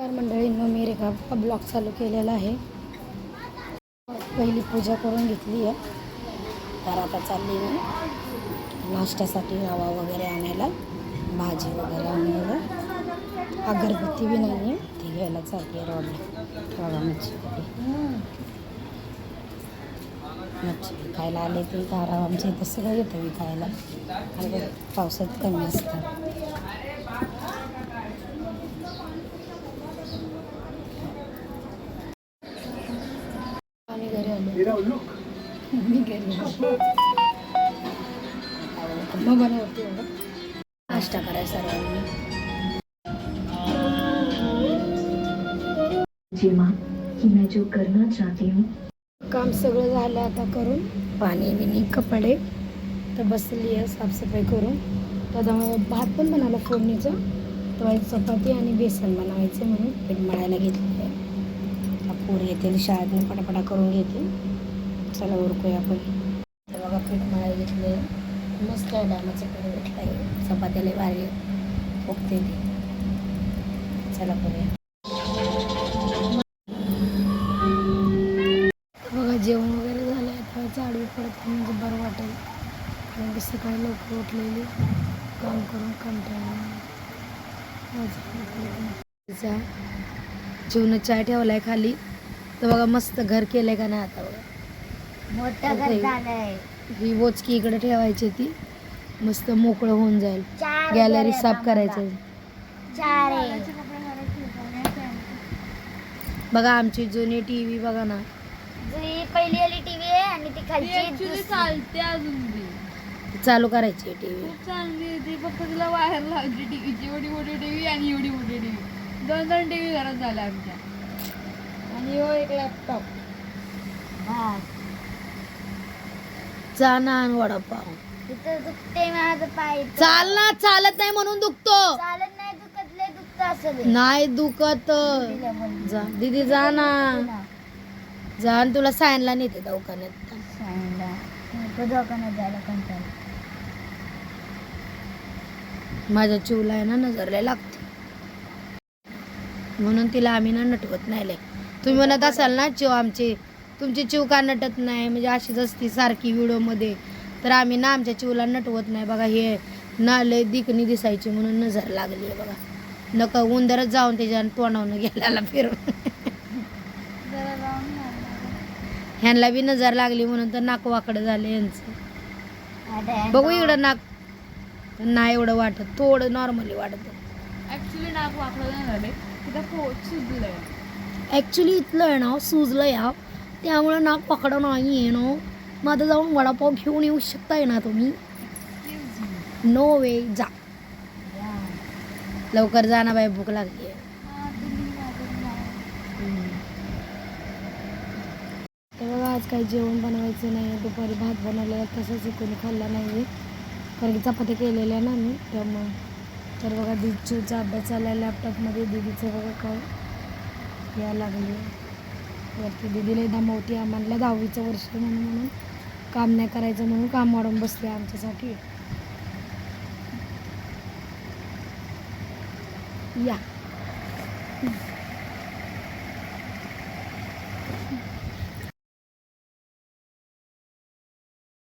नमस्कार मंडळींनो मी रेखा ब्लॉग चालू केलेला आहे. पहिली पूजा करून घेतली आहे. तर आता चालली मी नाश्त्यासाठी रवा वगैरे आणायला भाजी वगैरे आणायला. अगरबत्ती बी नाही आहे ती घ्यायला चालली आहे रवा. रवा मच्छी मच्छी खायला आले ते गारा आमच्या इथं सगळं येतं विकायला पावसात कमी असतं आम्ही घरी आलो मी घरी आलो. मग बनवते. नाश्ता करायचा सर्वांनी जी माँ कि मैं जो करना चाहती हूँ काम सगळं झालं आता करून पाणी बिणी कपडे तर बसली आहे साफसफाई करून तर भात पण बनवला फोडणीचं तर चपाती आणि बेसन बनवायचं म्हणून पीठ मळायला घेतलं आहे पोर येतील शाळेतून पटापटा करून घेतील चला उरकूया आपण. तर बघा पीठ मळायला घेतले मस्त आहे डामाचं पीठ भेटलं आहे चपात्याला भारी फुगते ती. चला करूया बघा जेवण वगैरे झालं तर झाडू पडत म्हणजे बरं वाटेल. कारण की सकाळी लवकर उठलेली. काम करून कंटाळा जेवण जीवन चाय ठेवलाय खाली. तर बघा मस्त घर केलंय का नाही आता? मोठं घर झालंय ही वोचकी इकडे ठेवायची ती. मस्त मोकळं होऊन जाईल. चार गॅलरी घर साफ करायचं. आम्हाला. चार आहे. बघा आमची जुनी टी व्ही बघा ना. जी पहिली आली टीव्ही आहे आणि ती खालची दुसरी. चालते अजून ती चालू करायची टी व्ही खूप चांगली आहे ती. फक्त तिला बाहेर लावली टीव्हीची एवढी मोठी टीव्ही आणि एवढी मोठी टीव्ही. दोन दोन टीव्ही घरात झाल्या आमच्या. आणि हो एक लॅपटॉप आणि वडापाव. तिथं दुखते माझं पाय चाल ना चालत नाही म्हणून दुखतो. चालत नाही दुखत लय दुखत असं दे. नाही दुखत. तिला बोल. जा दीदी जा ना. तिला. जा आणि तुला सायनला नेते दवाखान्यात. सांगा. नको दवाखान्यात जायला कंटाळा माझ्या चिवला आहे ना नजरला लागते. म्हणून तिला आम्ही ना नटवत नाही लय. तुम्ही म्हणत असाल ना चिव आमची तुमची चिव का नटत नाही? म्हणजे अशीच असती सारखी व्हिडिओमध्ये. तर आम्ही ना आमच्या चिवला नटवत नाही. बघा हे ना लय दिकनी दिसायची म्हणून नजर लागली आहे बघा. नका उंदरच जाऊन त्याच्या तोंडावून गेल्याला फिरून. ह्यांना बी नजर लागली म्हणून तर नाक वाकडं झालं यांचं. बघू इकडं नाक. नाही एवढं वाटत. थोडं नॉर्मली वाटत. ऍक्च्युली नाक वाकडं नाही झाले तिथं इथलं आहे ना सुजलं या त्यामुळं नाक वाकडं नाही आहे ना माझं जाऊन वडापाव घेऊन येऊ शकताय ना तुम्ही? नो वे जा. लवकर जा ना बाई भूक लागली आहे तर बघा आज काही जेवण बनवायचं नाही दुपारी भात बनवलेला तसंच कोणी खाल्ला नाही आहे कारण की चपाती केलेल्या ना मी त्यामुळं. तर बघा दिदीचा अभ्यास चालला लॅपटॉपमध्ये दिदीचं बघा काय. या लागले वरती दिदीला दमवती आम्हाला दहावीचं वर्ष म्हणून म्हणून काम नाही करायचं म्हणून काम वाढून बसले आमच्यासाठी. या.